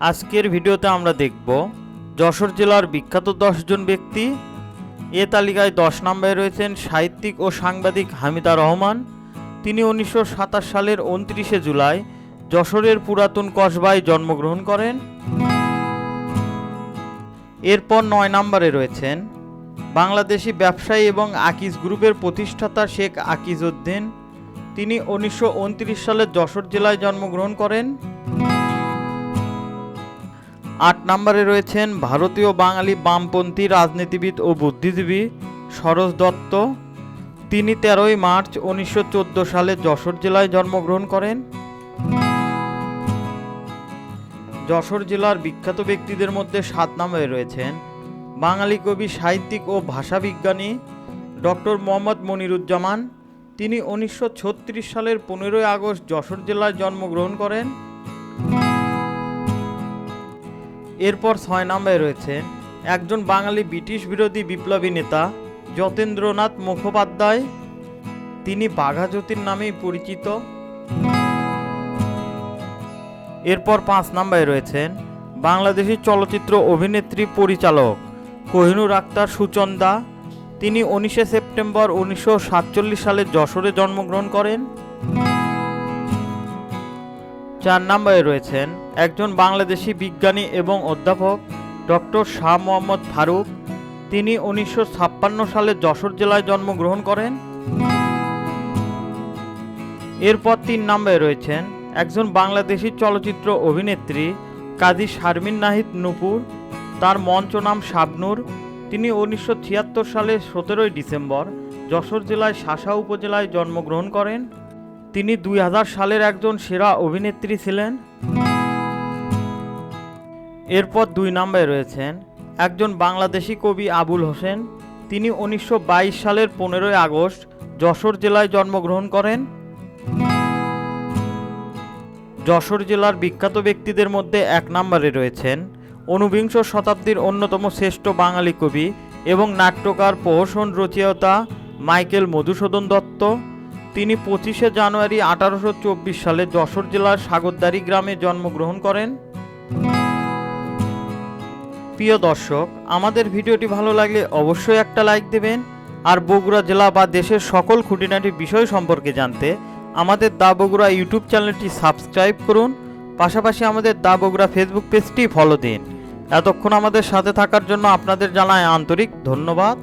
আজকের ভিডিওতে আমরা দেখব যশোর জেলার বিখ্যাত দশজন ব্যক্তি। এ তালিকায় দশ নম্বরে রয়েছেন সাহিত্যিক ও সাংবাদিক হামিদা রহমান। তিনি উনিশশো সাতাশ সালের উনত্রিশে জুলাই যশোরের পুরাতন কসবায় জন্মগ্রহণ করেন। এরপর নয় নম্বরে রয়েছেন বাংলাদেশি ব্যবসায়ী এবং আকিজ গ্রুপের প্রতিষ্ঠাতা শেখ আকিজ উদ্দিন। তিনি উনিশশো উনত্রিশ সালে যশোর জেলায় জন্মগ্রহণ করেন। আট নম্বরে রয়েছেন ভারতীয় বাঙালি বামপন্থী রাজনীতিবিদ ও বুদ্ধিজীবী সরোজ দত্ত। তিনি তেরোই মার্চ উনিশশো চোদ্দ সালে যশোর জেলায় জন্মগ্রহণ করেন। যশোর জেলার বিখ্যাত ব্যক্তিদের মধ্যে সাত নম্বরে রয়েছেন বাঙালি কবি, সাহিত্যিক ও ভাষাবিজ্ঞানী ডক্টর মোহাম্মদ মনিরুজ্জামান। তিনি উনিশশো ছত্রিশ সালের পনেরোই আগস্ট যশোর জেলায় জন্মগ্রহণ করেন। এরপর ছয় নম্বরে রয়েছেন একজন বাঙালি ব্রিটিশ বিরোধী বিপ্লবী নেতা যতেন্দ্রনাথ মুখোপাধ্যায়। তিনি বাঘাজ্যোতির নামেই পরিচিত। এরপর পাঁচ নম্বরে রয়েছেন বাংলাদেশি চলচ্চিত্র অভিনেত্রী পরিচালক কোহিনুর আক্তার সুচন্দা তিনি উনিশে সেপ্টেম্বর উনিশশো সাতচল্লিশ সালে যশোরে জন্মগ্রহণ করেন। চার নম্বরে রয়েছেন একজন বাংলাদেশি বিজ্ঞানী এবং অধ্যাপক ডক্টর শাহ মোহাম্মদ ফারুক। তিনি উনিশশো ছাপ্পান্ন সালে যশোর জেলায় জন্মগ্রহণ করেন। এরপর তিন নম্বরে রয়েছেন একজন বাংলাদেশি চলচ্চিত্র অভিনেত্রী কাজী শারমিন নাহিদ নূপুর। তার মঞ্চ নাম শাবনুর। তিনি উনিশশো সালের সতেরোই ডিসেম্বর যশোর জেলায় শাসা উপজেলায় জন্মগ্রহণ করেন। তিনি দুই হাজার সালের একজন সেরা অভিনেত্রী ছিলেন। এরপর দুই নম্বরে রয়েছেন একজন বাংলাদেশি কবি আবুল হোসেন। তিনি উনিশশো বাইশ সালের পনেরোই আগস্ট যশোর জেলায় জন্মগ্রহণ করেন। যশোর জেলার বিখ্যাত ব্যক্তিদের মধ্যে এক নম্বরে রয়েছেন ঊনবিংশ শতাব্দীর অন্যতম শ্রেষ্ঠ বাঙালি কবি এবং নাট্যকার প্রহসন রচয়িতা মাইকেল মধুসূদন দত্ত। তিনি পঁচিশে জানুয়ারি আঠারোশো চব্বিশ সালে যশোর জেলার সাগরদারি গ্রামে জন্মগ্রহণ করেন। প্রিয় দর্শক, আমাদের ভিডিওটি ভালো লাগলে অবশ্যই একটা লাইক দেবেন আর বগুড়া জেলা বা দেশের সকল খুঁটিনাটি বিষয় সম্পর্কে জানতে আমাদের দা বগুড়া ইউটিউব চ্যানেলটি সাবস্ক্রাইব করুন। পাশাপাশি আমাদের দা বগুড়া ফেসবুক পেজটি ফলো দিন। এতক্ষণ আমাদের সাথে থাকার জন্য আপনাদের জানায় আন্তরিক ধন্যবাদ।